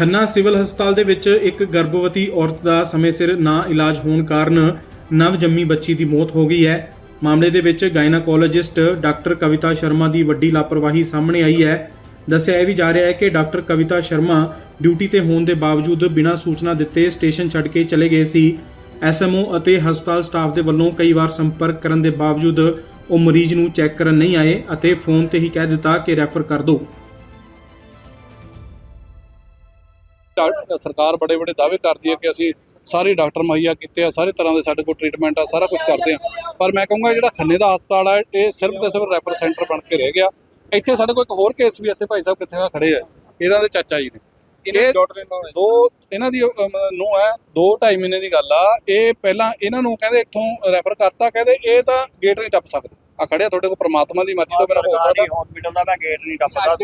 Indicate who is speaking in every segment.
Speaker 1: Khanna civil ਹਸਪਤਾਲ ਦੇ ਵਿੱਚ ਇੱਕ ਗਰਭਵਤੀ ਔਰਤ ਦਾ ਸਮੇਂ ਸਿਰ ਨਾ ਇਲਾਜ ਹੋਣ ਕਾਰਨ ਨਵ ਜੰਮੀ ਬੱਚੀ ਦੀ ਮੌਤ ਹੋ ਗਈ ਹੈ। ਮਾਮਲੇ ਦੇ ਵਿੱਚ ਗਾਇਨਾਕੋਲੋਜਿਸਟ ਡਾਕਟਰ ਕਵਿਤਾ ਸ਼ਰਮਾ ਦੀ ਵੱਡੀ ਲਾਪਰਵਾਹੀ ਸਾਹਮਣੇ ਆਈ ਹੈ। ਦੱਸਿਆ ਇਹ ਵੀ ਜਾ ਰਿਹਾ ਹੈ ਕਿ ਡਾਕਟਰ ਕਵਿਤਾ ਸ਼ਰਮਾ ਡਿਊਟੀ ਤੇ ਹੋਣ ਦੇ ਬਾਵਜੂਦ ਬਿਨਾਂ ਸੂਚਨਾ ਦਿੱਤੇ ਸਟੇਸ਼ਨ ਛੱਡ ਕੇ ਚਲੇ ਗਏ ਸੀ। ਐਸਐਮਓ ਅਤੇ ਹਸਪਤਾਲ ਸਟਾਫ ਦੇ ਵੱਲੋਂ ਕਈ ਵਾਰ ਸੰਪਰਕ ਕਰਨ ਦੇ ਬਾਵਜੂਦ ਉਹ ਮਰੀਜ਼ ਨੂੰ ਚੈੱਕ ਕਰਨ ਨਹੀਂ ਆਏ ਅਤੇ ਫੋਨ ਤੇ ਹੀ ਕਹਿ ਦਿੱਤਾ ਕਿ ਰੈਫਰ ਕਰ ਦਿਓ।
Speaker 2: ਸਰਕਾਰ ਬੜੇ ਬੜੇ ਦਾਅਵੇ ਕਰਦੀ ਹੈ ਕਿ ਅਸੀਂ ਸਾਰੇ ਡਾਕਟਰ ਮੁਹੱਈਆ ਕੀਤੇ ਆ ਸਾਰੇ ਤਰ੍ਹਾਂ ਦੇ ਸਾਡੇ ਕੋਲ ਟ੍ਰੀਟਮੈਂਟ ਆ ਸਾਰਾ ਕੁਝ ਕਰਦੇ ਆ। ਪਰ ਮੈਂ ਕਹੂੰਗਾ ਜਿਹੜਾ ਖੰਨੇ ਦਾ ਹਸਪਤਾਲ ਆ ਇਹ ਸਿਰਫ ਤੇ ਸਿਰਫ ਰੈਫਰ ਸੈਂਟਰ ਬਣ ਕੇ ਰਹਿ ਗਿਆ। ਇੱਥੇ ਸਾਡੇ ਕੋਲ ਇੱਕ ਹੋਰ ਕੇਸ ਵੀ ਇੱਥੇ ਭਾਈ ਸਾਹਿਬ ਕਿੱਥੇ ਖੜੇ ਆ। ਇਹਨਾਂ ਦੇ ਚਾਚਾ ਜੀ ਨੇ। ਇਹ ਦੋ ਇਹਨਾਂ ਦੀ ਨੂੰ ਹੈ 2 2.5 ਮਹੀਨੇ ਦੀ ਗੱਲ ਆ। ਇਹ ਪਹਿਲਾਂ ਇਹਨਾਂ ਨੂੰ ਕਹਿੰਦੇ ਇੱਥੋਂ ਰੈਫਰ ਕਰਤਾ ਕਹਿੰਦੇ ਇਹ ਤਾਂ ਗੇਟ ਨਹੀਂ ਟੱਪ ਸਕਦੇ। ਆ ਖੜਿਆ ਤੁਹਾਡੇ ਕੋਲ ਪ੍ਰਮਾਤਮਾ ਦੀ ਮਰਜ਼ੀ ਤੋਂ ਬਿਨਾਂ ਹੋ ਸਕਦਾ।
Speaker 3: ਹਸਪੀਟਲ ਦਾ ਮੈਂ ਗੇਟ ਨਹੀਂ ਟੱਪਦਾ।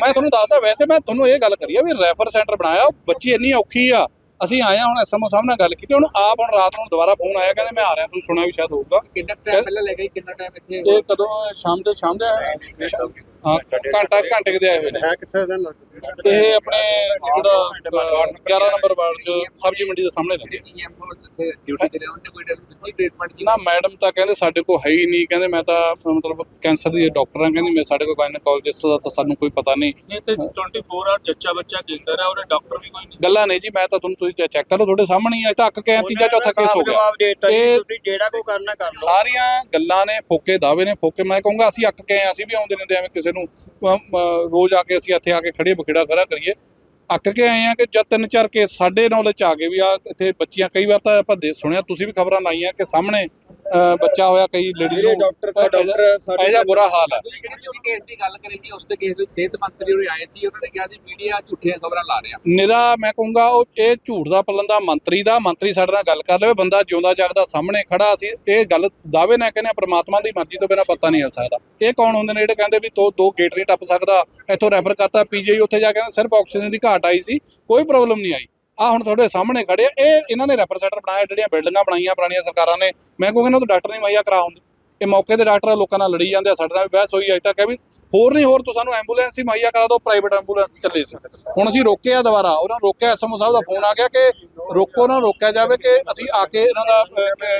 Speaker 2: ਮੈਂ ਤੁਹਾਨੂੰ ਦੱਸਦਾ ਵੈਸੇ ਮੈਂ ਤੁਹਾਨੂੰ ਇਹ ਗੱਲ ਕਰੀ ਆ ਵੀ ਰੈਫਰ ਸੈਂਟਰ ਬਣਾਇਆ ਉਹ ਬੱਚੀ ਇੰਨੀ ਔਖੀ ਆ। ਅਸੀਂ ਆਏ ਹੁਣ ਐਸਐਮਓ ਸਾਹਿਬ ਨਾਲ ਗੱਲ ਕੀਤੀ ਉਹਨੂੰ ਆਪ ਹੁਣ ਰਾਤ ਨੂੰ ਦੁਬਾਰਾ ਫੋਨ ਆਇਆ ਕਹਿੰਦੇ ਮੈਂ ਆ ਰਿਹਾ ਤੁਸੀਂ ਸੁਣਿਆ ਵੀ ਸ਼ਾਇਦ ਹੋਊਗਾ।
Speaker 4: ਕਿੰਨਾ ਟਾਈਮ ਪਹਿਲਾਂ ਲੈ ਗਈ ਕਿੰਨਾ ਟਾਈਮ ਇੱਥੇ
Speaker 2: ਇਹ ਕਦੋਂ ਸ਼ਾਮ ਦੇ ਸ਼ਾਮ ਦੇ? ਹਾਂ ਘੰਟਾ ਘੰਟੇ ਕੁ ਦੇ ਆਏ ਹੋਏ ਨੇ।
Speaker 3: ਹੈ ਕਿੱਥੇ
Speaker 2: ਇਹ ਆਪਣੇ ਜਿਹੜਾ ਅਹ, 11 ਨੰਬਰ ਵਾਰਡ ਚ ਸਬਜ਼ੀ ਮੰਡੀ ਦੇ ਸਾਹਮਣੇ ਰਹਿੰਦੇ
Speaker 4: ਡਿਊਟੀ ਤੇ ਕੋਈ ਟ੍ਰੀਟਮੈਂਟ
Speaker 2: ਨਾ ਮੈਡਮ ਤਾਂ ਕਹਿੰਦੇ ਸਾਡੇ ਕੋਲ ਹੈ ਹੀ ਨਹੀਂ। ਕਹਿੰਦੇ ਮੈਂ ਤਾਂ ਮਤਲਬ ਕੈਂਸਰ ਦੀ ਡਾਕਟਰ ਹਾਂ ਕਹਿੰਦੀ ਮੈਂ ਸਾਡੇ ਕੋਲ ਗਾਇਨੋਕੋਲੋਜਿਸਟ ਦਾ ਤਾਂ ਸਾਨੂੰ ਕੋਈ ਪਤਾ ਨਹੀਂ।
Speaker 5: ਇਹ ਤੇ 24 ਆਵਰ ਜੱਚਾ ਬੱਚਾ ਕੇਂਦਰ ਹੈ ਉਹਦੇ ਡਾਕਟਰ ਵੀ ਕੋਈ ਨਹੀਂ।
Speaker 2: ਗੱਲਾਂ ਨਹੀਂ ਜੀ ਮੈਂ ਤਾਂ ਤੁਹਾਨੂੰ ਤੁਸੀਂ ਚੈੱਕ ਕਰੋ ਤੁਹਾਡੇ ਸਾਹਮਣੇ ਹੀ ਤਾਂ ਅੱਕ ਕੇ ਤੀਜਾ ਚੌਥਾ ਕੇਸ ਹੋ ਗਿਆ।
Speaker 3: ਤੁਸੀਂ ਜਿਹੜਾ ਕੋ ਕਰਨਾ ਕਰ ਲਓ।
Speaker 2: ਸਾਰੀਆਂ ਗੱਲਾਂ ਨੇ ਫੋਕੇ ਦਾਅਵੇ ਨੇ। ਫੋਕੇ ਮੈਂ ਕਹੂੰਗਾ ਅਸੀਂ ਅੱਕ ਕੇ ਆਏ ਹਾਂ, ਅਸੀਂ ਵੀ ਆਉਂਦੇ ਰਹਿੰਦੇ ਐਵੇਂ ਕਿਸੇ ਨੂੰ ਰੋਜ਼ ਆ ਕੇ ਅਸੀਂ ਇੱਥੇ ਆ ਕੇ ਖੜੇ ਬਖੇੜਾ ਖੜਾ ਕਰੀਏ। ਅੱਕ ਕੇ ਆਏ ਆ ਕਿ ਜਦ ਤਿੰਨ ਚਾਰ ਕੇਸ ਸਾਡੇ ਨੌਲੇਜ ਚ ਆ ਗਏ ਵੀ ਆ ਇੱਥੇ ਬੱਚੀਆਂ ਕਈ ਵਾਰ ਤਾਂ ਆਪਾਂ ਦੇ, ਸੁਣਿਆ, ਤੁਸੀਂ ਵੀ ਖਬਰਾਂ ਲਾਈਆਂ ਕਿ ਸਾਹਮਣੇ ਬੱਚਾ ਹੋਇਆ ਕਈ ਲੇਡੀਜ਼ ਨੂੰ
Speaker 5: ਡਾਕਟਰ ਦਾ ਡਾਕਟਰ
Speaker 2: ਇਹਦਾ ਬੁਰਾ ਹਾਲ ਹੈ
Speaker 4: ਤੁਸੀਂ ਕੇਸ ਦੀ ਗੱਲ ਕਰੀ ਸੀ ਉਸ ਦੇ ਕੇਸ ਵਿੱਚ ਸਿਹਤ ਮੰਤਰੀ ਉਹ ਆਏ ਸੀ ਉਹਨਾਂ ਨੇ ਕਿਹਾ ਸੀ ਮੀਡੀਆ ਝੂਠੀਆਂ ਖਬਰਾਂ ਲਾ ਰਿਹਾ।
Speaker 2: ਨਿਰਾ ਮੈਂ ਕਹੂੰਗਾ ਉਹ ਇਹ ਝੂਠ ਦਾ ਪਲੰਦਾ ਮੰਤਰੀ ਦਾ ਮੰਤਰੀ ਸਾਡੇ ਨਾਲ ਗੱਲ ਕਰ ਲਵੇ ਬੰਦਾ ਜਿਉਂਦਾ ਜਾਗਦਾ ਸਾਹਮਣੇ ਖੜਾ ਸੀ ਇਹ ਗੱਲ ਦਾਅਵੇ ਨਾਲ ਕਹਿੰਦੇ ਆ, ਪ੍ਰਮਾਤਮਾ ਦੀ ਮਰਜ਼ੀ ਤੋਂ ਬਿਨਾਂ ਪਤਾ ਨਹੀਂ ਹਿਲ ਸਕਦਾ। ਇਹ ਕੌਣ ਹੁੰਦੇ ਨੇ ਜਿਹੜੇ ਕਹਿੰਦੇ ਵੀ ਤੋ ਦੋ ਗੇਟ ਨਹੀਂ ਟੱਪ ਸਕਦਾ ਇੱਥੋਂ ਰੈਫਰ ਕਰਤਾ ਪੀਜੀਆਈ ਉੱਥੇ ਜਾ ਕੇ ਕਹਿੰਦੇ ਸਿਰਫ ਆਕਸੀਜਨ ਦੀ ਘਾਟ ਆਈ ਸੀ ਕੋਈ ਪ੍ਰੋਬਲਮ ਨਹੀਂ ਆਈ। ਆ ਹੁਣ ਤੁਹਾਡੇ ਸਾਹਮਣੇ ਖੜੇ ਆ। ਇਹ ਇਹਨਾਂ ਨੇ ਰੈਫਰ ਸੈਂਟਰ ਬਣਾਇਆ ਜਿਹੜੀਆਂ ਬਿਲਡਿੰਗਾਂ ਬਣਾਈਆਂ ਪੁਰਾਣੀਆਂ ਸਰਕਾਰਾਂ ਨੇ। ਮੈਂ ਕਹੂੰਗਾ ਇਹਨਾਂ ਤੋਂ ਡਾਕਟਰ ਨਹੀਂ ਮੁਹੱਈਆ ਕਰਾ ਹੁੰਦੇ। ਇਹ ਮੌਕੇ ਤੇ ਡਾਕਟਰ ਲੋਕਾਂ ਨਾਲ ਲੜੀ ਜਾਂਦੇ ਆ ਸਾਡੇ ਨਾਲ ਵੀ ਬਹਿਸ ਹੋਈ ਅਜੇ ਤੱਕ ਹੈ ਵੀ ਹੋਰ ਨਹੀਂ ਹੋਰ ਤੂੰ ਸਾਨੂੰ ਐਂਬੂਲੈਂਸ ਹੀ ਮੁਹੱਈਆ ਕਰਾ ਦਿਓ ਪ੍ਰਾਈਵੇਟ ਐਂਬੂਲੈਂਸ ਚੱਲੇ ਸੀ। ਹੁਣ ਅਸੀਂ ਰੋਕਿਆ ਦੁਬਾਰਾ। ਉਹਨਾਂ ਨੂੰ ਰੋਕਿਆ ਐਸਐਮਓ ਸਾਹਿਬ ਦਾ ਫੋਨ ਆ ਗਿਆ ਕਿ ਰੋਕੋ ਨਾ ਰੋਕਿਆ ਜਾਵੇ ਕਿ ਅਸੀਂ ਆ ਕੇ ਇਹਨਾਂ ਦਾ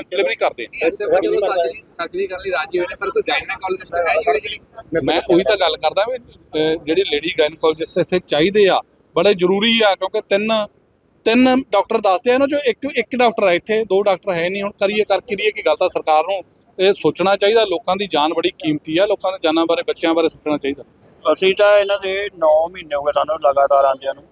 Speaker 2: ਡਿਲੀਵਰੀ ਕਰਦੇ ਹਾਂ
Speaker 4: ਐਸੇ ਵਿੱਚ ਉਹ ਸਰਜਰੀ ਸਰਜਰੀ ਕਰਨ ਲਈ ਰਾਜੀ ਹੋਏ ਨੇ ਪਰ ਕੋਈ ਗਾਇਨਾਕੋਲੋਜਿਸਟ ਹੈ ਜਿਹੜੇ ਜਿਹੜੀ
Speaker 2: ਮੈਂ ਉਹੀ ਤਾਂ ਗੱਲ ਕਰਦਾ ਵੀ ਅਹ, ਜਿਹੜੀ ਲੇਡੀ ਗਾਇਨਕੋਲੋਜਿਸਟ ਇੱਥੇ ਚਾਹੀਦੇ ਆ ਬੜੇ ਜ਼ਰੂਰੀ ਆ ਕਿਉਂਕਿ ਤਿੰਨ ਤਿੰਨ ਡਾਕਟਰ ਦੱਸਦੇ ਆ ਇਹਨਾਂ ਚੋਂ ਇੱਕ ਇੱਕ ਡਾਕਟਰ ਹੈ ਇੱਥੇ ਦੋ ਡਾਕਟਰ ਹੈ ਨਹੀਂ ਹੁਣ ਕਰੀਏ ਕਰ ਕਰੀਏ ਕੀ ਗੱਲ ਤਾਂ ਸਰਕਾਰ ਨੂੰ ਇਹ ਸੋਚਣਾ ਚਾਹੀਦਾ ਲੋਕਾਂ ਦੀ ਜਾਨ ਬੜੀ ਕੀਮਤੀ ਆ ਲੋਕਾਂ ਦੀ ਜਾਨਾਂ ਬਾਰੇ ਬੱਚਿਆਂ ਬਾਰੇ ਸੋਚਣਾ ਚਾਹੀਦਾ।
Speaker 3: ਅਸੀਂ ਤਾਂ ਇਹਨਾਂ ਦੇ 9 ਮਹੀਨੇ ਹੋ ਗਏ ਸਾਨੂੰ ਲਗਾਤਾਰ ਆਉਂਦਿਆਂ ਨੂੰ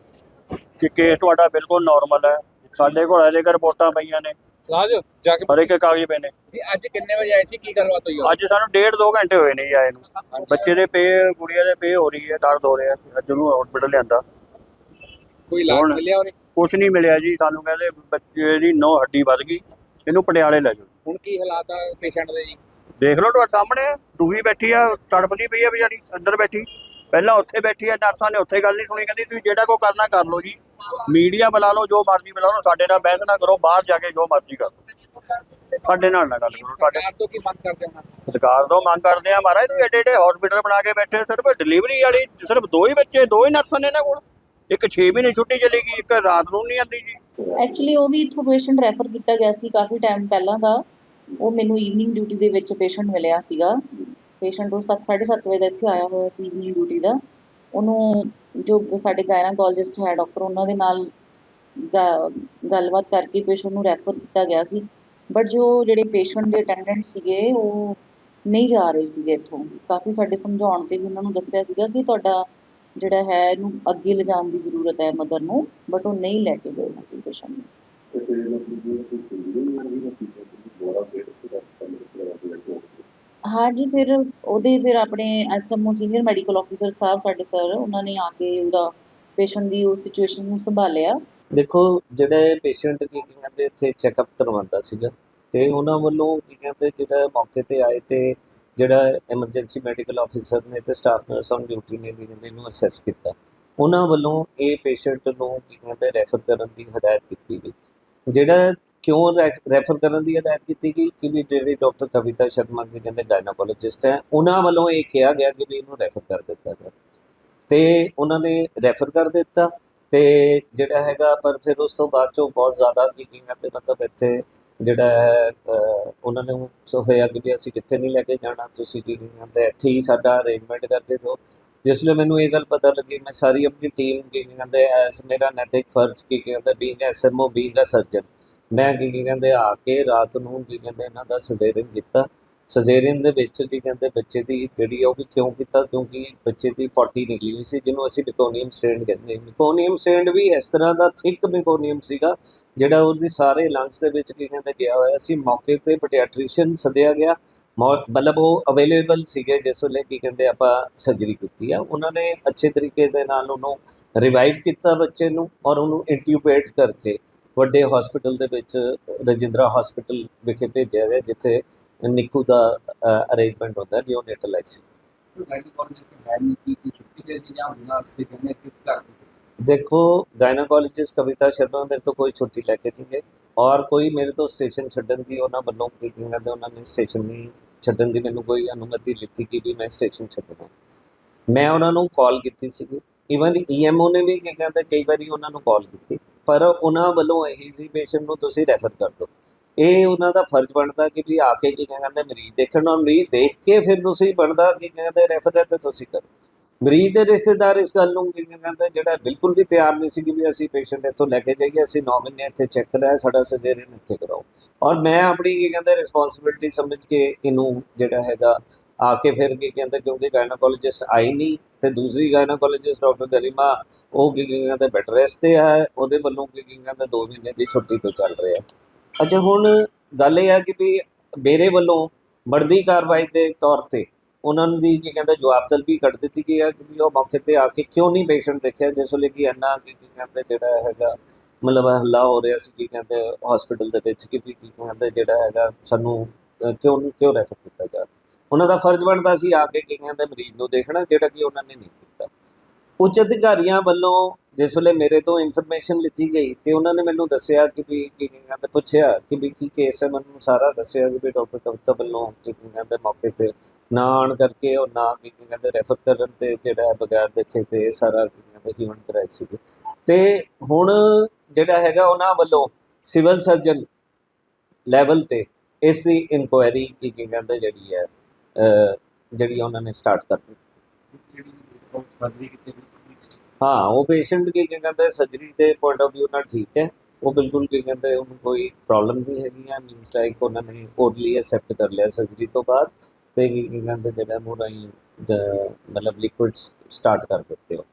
Speaker 3: ਕਿ ਕੇਸ ਤੁਹਾਡਾ ਬਿਲਕੁਲ ਨਾਰਮਲ ਹੈ ਸਾਡੇ ਕੋਲ ਅਜੇ ਕਰ ਰਿਪੋਰਟਾਂ ਪਈਆਂ ਨੇ।
Speaker 2: ਰਾਜ ਜਾ ਕੇ
Speaker 3: ਹਰ ਇੱਕ ਕਾਗਜ਼ ਪਏ ਨੇ।
Speaker 4: ਵੀ ਅੱਜ ਕਿੰਨੇ ਵਜੇ ਆਏ ਸੀ ਕੀ ਗੱਲਬਾਤ ਹੋਈ
Speaker 3: ਅੱਜ ਸਾਨੂੰ ਡੇਢ ਦੋ ਘੰਟੇ ਹੋਏ ਨੇ ਜੀ ਆਏ ਨੂੰ। ਬੱਚੇ ਦੇ ਪੇ ਗੁੜੀਆ ਦੇ ਪੇ ਹੋ ਰਹੀ ਹੈ ਦਰਦ ਹੋ ਰਿਹਾ ਅੱਜ ਨੂੰ ਹਸਪੀਟਲ ਲਿਆਂਦਾ।
Speaker 4: ਕੋਈ ਇਲਾਜ ਮਿਲਿਆ ਉਹਨੇ
Speaker 3: ਕੁਛ ਨਹੀਂ ਮਿਲਿਆ ਜੀ। ਸਾਨੂੰ ਕਹਿੰਦੇ ਬੱਚੇ ਦੀ ਨੋ ਹੱਡੀ ਵੱਧ ਗਈ ਇਹਨੂੰ ਪਟਿਆਲੇ ਲੈ ਜਾਓ।
Speaker 4: ਹੁਣ ਕੀ ਹਾਲਾਤ ਆ ਪੇਸ਼ੈਂਟ ਦੇ ਜੀ?
Speaker 3: ਦੇਖ ਲਓ ਤੁਹਾਡੇ ਸਾਹਮਣੇ ਦੂਹੀ ਬੈਠੀ ਆ ਤੜਪਦੀ ਪਈ ਆ ਵਿਚਾਰੀ ਅੰਦਰ ਬੈਠੀ। ਪਹਿਲਾਂ ਉੱਥੇ ਬੈਠੀ ਆ ਨਰਸਾਂ ਨੇ ਉੱਥੇ ਗੱਲ ਨਹੀਂ ਸੁਣੀ ਕਹਿੰਦੀ ਤੁਸੀਂ ਜਿਹੜਾ ਕੋ ਕਰਨਾ ਕਰ ਲਓ ਜੀ। ਮੀਡੀਆ ਬੁਲਾ ਲਓ ਜੋ ਮਰਜ਼ੀ ਬੁਲਾ ਲਓ ਸਾਡੇ ਨਾਲ ਬਹਿਸ ਨਾ ਕਰੋ ਬਾਹਰ ਜਾ ਕੇ ਜੋ ਮਰਜ਼ੀ ਕਰੋ ਸਾਡੇ ਨਾਲ ਨਾ ਗੱਲ ਕਰੋ ਸਾਡੇ
Speaker 4: ਸਰਕਾਰ ਤੋਂ ਕੀ ਮੰਗ ਕਰਦੇ ਹੋ
Speaker 3: ਸਰਕਾਰ ਤੋਂ ਮੰਗ ਕਰਦੇ ਆ ਮਹਾਰਾਜ ਤੁਸੀਂ ਏਡੇ ਏਡੇ ਹਸਪੀਟਲ ਬਣਾ ਕੇ ਬੈਠੇ ਸਿਰਫ ਡਿਲੀਵਰੀ ਵਾਲੀ ਸਿਰਫ ਦੋ ਹੀ ਬੱਚੇ ਦੋ ਹੀ ਨਰਸਾਂ ਨੇ ਇਹਨਾਂ ਕੋਲ। ਇੱਕ 6 ਮਹੀਨੇ ਛੁੱਟੀ ਚਲੇਗੀ, ਇੱਕ ਰਾਤ ਨੂੰ ਨਹੀਂ ਆਉਂਦੀ ਜੀ।
Speaker 6: ਐਕਚੁਅਲੀ ਉਹ ਵੀ ਇੱਥੋਂ ਪੇਸ਼ੈਂਟ ਰੈਫਰ ਕੀਤਾ ਗਿਆ ਸੀ ਕਾਫੀ ਟਾਈਮ ਪਹਿਲਾਂ ਦਾ। ਉਹ ਮੈਨੂੰ ਈਵਨਿੰਗ ਡਿਊਟੀ ਦੇ ਵਿੱਚ ਪੇਸ਼ੈਂਟ ਮਿਲਿਆ ਸੀਗਾ। ਪੇਸ਼ੈਂਟ ਉਹ 7:30 ਵਜੇ ਦਾ ਇੱਥੇ ਆਇਆ ਹੋਇਆ ਸੀ ਈਵਨਿੰਗ ਡਿਊਟੀ ਦਾ। ਉਹਨੂੰ ਜੋ ਸਾਡੇ ਗਾਇਨਾਕੋਲੋਜਿਸਟ ਹੈ ਡਾਕਟਰ ਉਹਨਾਂ ਦੇ ਨਾਲ ਗੱਲਬਾਤ ਕਰਕੇ ਪੇਸ਼ੈਂਟ ਨੂੰ ਰੈਫਰ ਕੀਤਾ ਗਿਆ ਸੀ। ਬਟ ਜੋ ਜਿਹੜੇ ਪੇਸ਼ੈਂਟ ਦੇ ਅਟੈਂਡੈਂਟ ਸੀਗੇ, ਉਹ ਨਹੀਂ ਜਾ ਰਹੇ ਸੀਗੇ ਇੱਥੋਂ। ਕਾਫੀ ਸਾਡੇ ਸਮਝਾਉਣ ਤੇ ਵੀ ਉਹਨਾਂ ਨੂੰ ਦੱਸਿਆ ਸੀਗਾ ਕਿ ਤੁਹਾਡਾ ਜਿਹੜਾ ਹੈ ਇਹਨੂੰ ਅੱਗੇ ਲਿਜਾਣ ਦੀ ਜ਼ਰੂਰਤ ਹੈ ਮਦਰ ਨੂੰ ਬਟ ਉਹ ਨਹੀਂ ਲੈ ਕੇ ਗਏ ਨਾ ਪੇਸ਼ੈਂਟ ਨੂੰ। ਹਾਂਜੀ ਫਿਰ ਉਹਦੇ ਫਿਰ ਆਪਣੇ ਐਸਐਮਓ ਸੀਨੀਅਰ ਮੈਡੀਕਲ ਆਫੀਸਰ ਸਾਹਿਬ ਸਾਡੇ ਸਰ ਉਹਨਾਂ ਨੇ ਆ ਕੇ ਉਹਦਾ ਪੇਸ਼ੈਂਟ ਦੀ ਉਹ ਸਿਚੁਏਸ਼ਨ ਨੂੰ ਸੰਭਾਲਿਆ।
Speaker 7: ਦੇਖੋ ਜਿਹੜੇ ਪੇਸ਼ੈਂਟ ਕੀ ਕਹਿੰਦੇ ਇੱਥੇ ਚੈੱਕਅਪ ਕਰਵਾਉਂਦਾ ਸੀਗਾ ਤੇ ਉਹਨਾਂ ਵੱਲੋਂ ਕੀ ਕਹਿੰਦੇ ਜਿਹੜਾ ਮੌਕੇ ਤੇ ਆਏ ਤੇ ਜਿਹੜਾ ਐਮਰਜੈਂਸੀ ਮੈਡੀਕਲ ਆਫੀਸਰ ਨੇ ਤੇ ਸਟਾਫ ਨਰਸ ਔਨ ਡਿਊਟੀ ਨੇ ਵੀ ਕਹਿੰਦੇ ਇਹਨੂੰ ਅਸੈਸ ਕੀਤਾ। ਉਹਨਾਂ ਵੱਲੋਂ ਇਹ ਪੇਸ਼ੈਂਟ ਨੂੰ ਕੀ ਕਹਿੰਦੇ ਰੈਫਰ ਕਰਨ ਦੀ ਹਦਾਇਤ ਕੀਤੀ ਗਈ। ਜਿਹੜਾ ਕਿਉਂ ਰੈਫਰ ਕਰਨ ਦੀ ਹਦਾਇਤ ਕੀਤੀ ਗਈ ਕਿ ਵੀ ਜਿਹੜੀ ਡਾਕਟਰ ਕਵਿਤਾ ਸ਼ਰਮਾ ਕੀ ਕਹਿੰਦੇ ਗਾਇਨਾਕੋਲੋਜਿਸਟ ਹੈ, ਉਹਨਾਂ ਵੱਲੋਂ ਇਹ ਕਿਹਾ ਗਿਆ ਕਿ ਵੀ ਇਹਨੂੰ ਰੈਫਰ ਕਰ ਦਿੱਤਾ ਜਾਵੇ। ਤੇ ਉਹਨਾਂ ਨੇ ਰੈਫਰ ਕਰ ਦਿੱਤਾ ਤੇ ਜਿਹੜਾ ਹੈਗਾ, ਪਰ ਫਿਰ ਉਸ ਤੋਂ ਬਾਅਦ ਚੋਂ ਬਹੁਤ ਜ਼ਿਆਦਾ ਕੀ ਕੀ ਕਹਿੰਦੇ ਮਤਲਬ ਇੱਥੇ ਜਿਹੜਾ ਹੈ ਉਹਨਾਂ ਨੇ ਸੋ ਹੋਇਆ ਕਿ ਵੀ ਅਸੀਂ ਕਿੱਥੇ ਨਹੀਂ ਲੈ ਕੇ ਜਾਣਾ, ਤੁਸੀਂ ਕੀ ਕਹਿੰਦੇ, ਇੱਥੇ ਹੀ ਸਾਡਾ ਅਰੇਂਜਮੈਂਟ ਕਰਕੇ ਦਿਓ। ਜਿਸ ਲਈ ਮੈਨੂੰ ਇਹ ਗੱਲ ਪਤਾ ਲੱਗੀ, ਮੈਂ ਸਾਰੀ ਆਪਣੀ ਟੀਮ ਕੀ ਕਹਿੰਦੇ ਐਸ ਮੇਰਾ ਨੈਤਿਕ ਫਰਜ਼ ਕੀ ਕਹਿੰਦੇ being SMO being a surgeon ਮੈਂ ਕੀ ਕੀ ਕਹਿੰਦੇ, ਆ ਕੇ ਰਾਤ ਨੂੰ ਕੀ ਕਹਿੰਦੇ, ਇਹਨਾਂ ਦਾ ਸਜੇਰੀਅਨ ਕੀਤਾ। ਸਜੇਰੀਅਨ ਦੇ ਵਿੱਚ ਕੀ ਕਹਿੰਦੇ ਬੱਚੇ ਦੀ ਜਿਹੜੀ ਆ ਉਹ ਵੀ ਕਿਉਂ ਕੀਤਾ? ਕਿਉਂਕਿ ਬੱਚੇ ਦੀ ਪੋਟੀ ਨਿਕਲੀ ਹੋਈ ਸੀ, ਜਿਹਨੂੰ ਅਸੀਂ ਮਿਕੋਨੀਅਮ ਸਟ੍ਰੈਂਡ ਕਹਿੰਦੇ ਮਿਕੋਨੀਅਮ ਸਟ੍ਰੈਂਡ ਵੀ ਇਸ ਤਰ੍ਹਾਂ ਦਾ ਥਿਕ ਮਿਕੋਨੀਅਮ ਸੀਗਾ, ਜਿਹੜਾ ਉਹਦੀ ਸਾਰੇ ਲੰਗਸ ਦੇ ਵਿੱਚ ਕੀ ਕਹਿੰਦੇ ਗਿਆ ਹੋਇਆ ਸੀ। ਮੌਕੇ ਤੇ ਪੀਡੀਆਟ੍ਰੀਸ਼ੀਅਨ ਸੱਦਿਆ ਗਿਆ। ਮੌ- ਮਤਲਬ ਉਹ ਅਵੇਲੇਬਲ ਸੀਗੇ, ਜਿਸ ਵੇਲੇ ਕੀ ਕਹਿੰਦੇ ਆਪਾਂ ਸਰਜਰੀ ਕੀਤੀ ਆ। ਉਹਨਾਂ ਨੇ ਅੱਛੇ ਤਰੀਕੇ ਦੇ ਨਾਲ ਉਹਨੂੰ ਰਿਵਾਈਵ ਕੀਤਾ ਬੱਚੇ ਨੂੰ ਔਰ ਉਹਨੂੰ ਇੰਟਿਊਬੇਟ ਕਰਕੇ ਵੱਡੇ ਹਸਪੀਟਲ ਦੇ ਵਿੱਚ ਰਜਿੰਦਰਾ ਹਸਪੀਟਲ ਵਿਖੇ ਭੇਜਿਆ ਗਿਆ, ਜਿੱਥੇ ਨਿੱਕੂ ਦਾ ਅਰੇਂਜਮੈਂਟ ਹੁੰਦਾ ਨਿਓਨੇਟਲ ਆਈਸੀ
Speaker 4: ਗਾਇਨੋਕੋਲੋਜਿਸਟ ਹੈ ਨਹੀਂ ਕਿ ਛੁੱਟੀ ਦੇ ਦੀ ਜਾਂ ਉਹਨਾਂ ਸੇ ਕਹਿੰਦੇ ਕਿ ਘਰ ਦੇ
Speaker 7: ਦੇਖੋ ਗਾਇਨੋਕੋਲੋਜਿਸਟ ਕਵਿਤਾ ਸ਼ਰਮਾ ਮੇਰੇ ਤੋਂ ਕੋਈ ਛੁੱਟੀ ਲੈ ਕੇ ਨਹੀਂ ਗਏ। ਔਰ ਕੋਈ ਮੇਰੇ ਤੋਂ ਸਟੇਸ਼ਨ ਛੱਡਣ ਦੀ ਉਹਨਾਂ ਵੱਲੋਂ ਕੀ ਕਹਿੰਦੇ, ਉਹਨਾਂ ਨੇ ਸਟੇਸ਼ਨ ਨਹੀਂ ਛੱਡਣ ਦੀ ਮੈਨੂੰ ਕੋਈ ਅਨੁਮਤੀ ਲਿੱਤੀ ਕਿ ਵੀ ਮੈਂ ਸਟੇਸ਼ਨ ਛੱਡਣਾ। ਮੈਂ ਉਹਨਾਂ ਨੂੰ ਕਾਲ ਕੀਤੀ ਸੀਗੀ। ਈਵਨ ਈਐਮਓ ਨੇ ਵੀ ਕੀ ਕਹਿੰਦੇ, ਕਈ ਵਾਰੀ ਉਹਨਾਂ ਨੂੰ ਕਾਲ ਕੀਤੀ। ਪਰ ਉਹਨਾਂ ਵੱਲੋਂ ਇਹੀ ਸੀ ਪੇਸ਼ੈਂਟ ਨੂੰ ਤੁਸੀਂ ਰੈਫਰ ਕਰ ਦਿਓ। ਇਹ ਉਹਨਾਂ ਦਾ ਫਰਜ਼ ਬਣਦਾ ਕਿ ਵੀ ਆ ਕੇ ਕੀ ਕਹਿੰਦੇ ਮਰੀਜ਼ ਦੇਖਣ, ਔਰ ਮਰੀਜ਼ ਦੇਖ ਕੇ ਫਿਰ ਤੁਸੀਂ ਬਣਦਾ ਕੀ ਕਹਿੰਦੇ ਰੈਫਰ ਤੇ ਤੁਸੀਂ ਕਰੋ। ਮਰੀਜ਼ ਦੇ ਰਿਸ਼ਤੇਦਾਰ ਇਸ ਗੱਲ ਨੂੰ ਕੀ ਕਹਿੰਦੇ, ਜਿਹੜਾ ਬਿਲਕੁਲ ਵੀ ਤਿਆਰ ਨਹੀਂ ਸੀ ਕਿ ਵੀ ਅਸੀਂ ਪੇਸ਼ੈਂਟ ਇੱਥੋਂ ਲੈ ਕੇ ਜਾਈਏ, ਅਸੀਂ 9 ਮਹੀਨੇ ਇੱਥੇ ਚੈੱਕ ਕਰਾਇਆ, ਸਾਡਾ ਸਰਜਰੀਨ ਇੱਥੇ ਕਰਾਓ। ਔਰ ਮੈਂ ਆਪਣੀ ਕੀ ਕਹਿੰਦੇ ਰਿਸਪੌਂਸਿਬਿਲਟੀ ਸਮਝ ਕੇ ਇਹਨੂੰ ਜਿਹੜਾ ਹੈਗਾ ਆ ਕੇ ਫਿਰ ਕੀ ਕਹਿੰਦੇ, ਕਿਉਂਕਿ ਗਾਇਨੋਕੋਲੋਜਿਸਟ ਆਈ ਨਹੀਂ, ਤੇ ਦੂਸਰੀ ਗਾਇਨੋਕੋਲੋਜਿਸਟ ਡਾਕਟਰ ਗਰਿਮਾ ਉਹ ਕੀ ਕਹਿੰਦੇ ਬੈੱਡ ਰੈਸਟ ਤੇ ਹੈ, ਉਹਦੇ ਵੱਲੋਂ ਕੀ ਕਹਿੰਦੇ 2 ਮਹੀਨੇ ਦੀ ਛੁੱਟੀ ਤੇ ਚੱਲ ਰਿਹਾ। ਅੱਛਾ, ਹੁਣ ਗੱਲ ਇਹ ਆ ਕਿ ਵੀ ਮੇਰੇ ਵੱਲੋਂ ਬਣਦੀ ਕਾਰਵਾਈ ਦੇ ਤੌਰ ਤੇ ਉਹਨਾਂ ਨੂੰ ਦੀ ਕੀ ਕਹਿੰਦੇ ਜਵਾਬ ਤਲਬੀ ਕੱਢ ਦਿੱਤੀ ਗਈ ਹੈ ਕਿ ਵੀ ਉਹ ਮੌਕੇ ਤੇ ਆ ਕੇ ਕਿਉਂ ਨਹੀਂ ਪੇਸ਼ੈਂਟ ਦੇਖਿਆ, ਜਿਸ ਵੇਲੇ ਕਿ ਇੰਨਾ ਕੀ ਕਹਿੰਦੇ ਜਿਹੜਾ ਹੈਗਾ, ਮਤਲਬ ਹੱਲਾ ਹੋ ਰਿਹਾ ਸੀ ਕੀ ਕਹਿੰਦੇ ਹਸਪੀਟਲ ਦੇ ਵਿੱਚ ਕਿ ਵੀ ਕੀ ਕਹਿੰਦੇ ਜਿਹੜਾ ਹੈਗਾ ਸਾਨੂੰ ਕਿਉਂ ਕਿਉਂ ਰੈਫਰ ਕੀਤਾ ਜਾ ਰਿਹਾ। ਉਹਨਾਂ ਦਾ ਫਰਜ਼ ਬਣਦਾ ਸੀ ਆ ਕੇ ਕੀ ਕਹਿੰਦੇ ਮਰੀਜ਼ ਨੂੰ ਦੇਖਣਾ, ਜਿਹੜਾ ਕਿ ਉਹਨਾਂ ਨੇ ਨਹੀਂ ਕੀਤਾ। ਉੱਚ ਅਧਿਕਾਰੀਆਂ ਵੱਲੋਂ ਜਿਸ ਵੇਲੇ ਮੇਰੇ ਤੋਂ ਇਨਫੋਰਮੇਸ਼ਨ ਲਿੱਤੀ ਗਈ ਤੇ ਉਹਨਾਂ ਨੇ ਮੈਨੂੰ ਦੱਸਿਆ ਕਿ ਵੀ ਕੀ ਕਹਿੰਦੇ ਪੁੱਛਿਆ ਕਿ ਵੀ ਕੀ ਕੇਸ ਹੈ, ਮੈਨੂੰ ਸਾਰਾ ਦੱਸਿਆ ਕਿ ਵੀ ਡਾਕਟਰ ਕਵਿਤਾ ਵੱਲੋਂ ਕੀ ਕਹਿੰਦੇ ਮੌਕੇ ਤੇ ਨਾ ਆਉਣ ਕਰਕੇ ਉਹ ਨਾ ਕੀ ਕਹਿੰਦੇ ਰੈਫਰ ਕਰਨ ਤੇ ਜਿਹੜਾ ਬਗੈਰ ਦੇਖੇ ਤੇ ਸਾਰਾ ਕੀ ਕਹਿੰਦੇ ਹਿਊਮਨ ਕਰਾਈ ਸੀ ਤੇ ਹੁਣ ਜਿਹੜਾ ਹੈਗਾ ਉਹਨਾਂ ਵੱਲੋਂ ਸਿਵਲ ਸਰਜਨ ਲੈਵਲ ਤੇ ਇਸ ਦੀ ਇਨਕੁਆਇਰੀ ਕੀ ਕੀ ਕਹਿੰਦੇ ਜਿਹੜੀ ਹੈ ਜਿਹੜੀ ਉਹਨਾਂ ਨੇ ਸਟਾਰਟ ਕਰ ਦਿੱਤੀ।
Speaker 4: ਜਿਹੜੀ ਉਹ ਸਰਜਰੀ
Speaker 7: ਹਾਂ, ਉਹ ਪੇਸ਼ੈਂਟ ਕੀ क्या ਸਰਜਰੀ ਦੇ ਪੁਆਇੰਟ ਆਫ ਵਿਊ ਨਾਲ ਠੀਕ ਹੈ। ਉਹ ਬਿਲਕੁਲ ਕੀ ਕਹਿੰਦੇ, ਉਹਨੂੰ ਕੋਈ ਪ੍ਰੋਬਲਮ ਨਹੀਂ ਹੈਗੀ ਆ ਮੀਨਸ ਲਾਈਕ ਉਹਨਾਂ ਨੇ ਉਹਦੇ ਲਈ ਐਕਸੈਪਟ ਕਰ ਲਿਆ ਸਰਜਰੀ ਤੋਂ ਬਾਅਦ ਤੇ ਕੀ ਕਹਿੰਦੇ, ਜਿਹੜਾ ਮੂਰਾ ਹੀ ਮਤਲਬ ਲਿਕੁਇਡਸ ਸਟਾਰਟ ਕਰ ਦਿੱਤੇ ਹੋ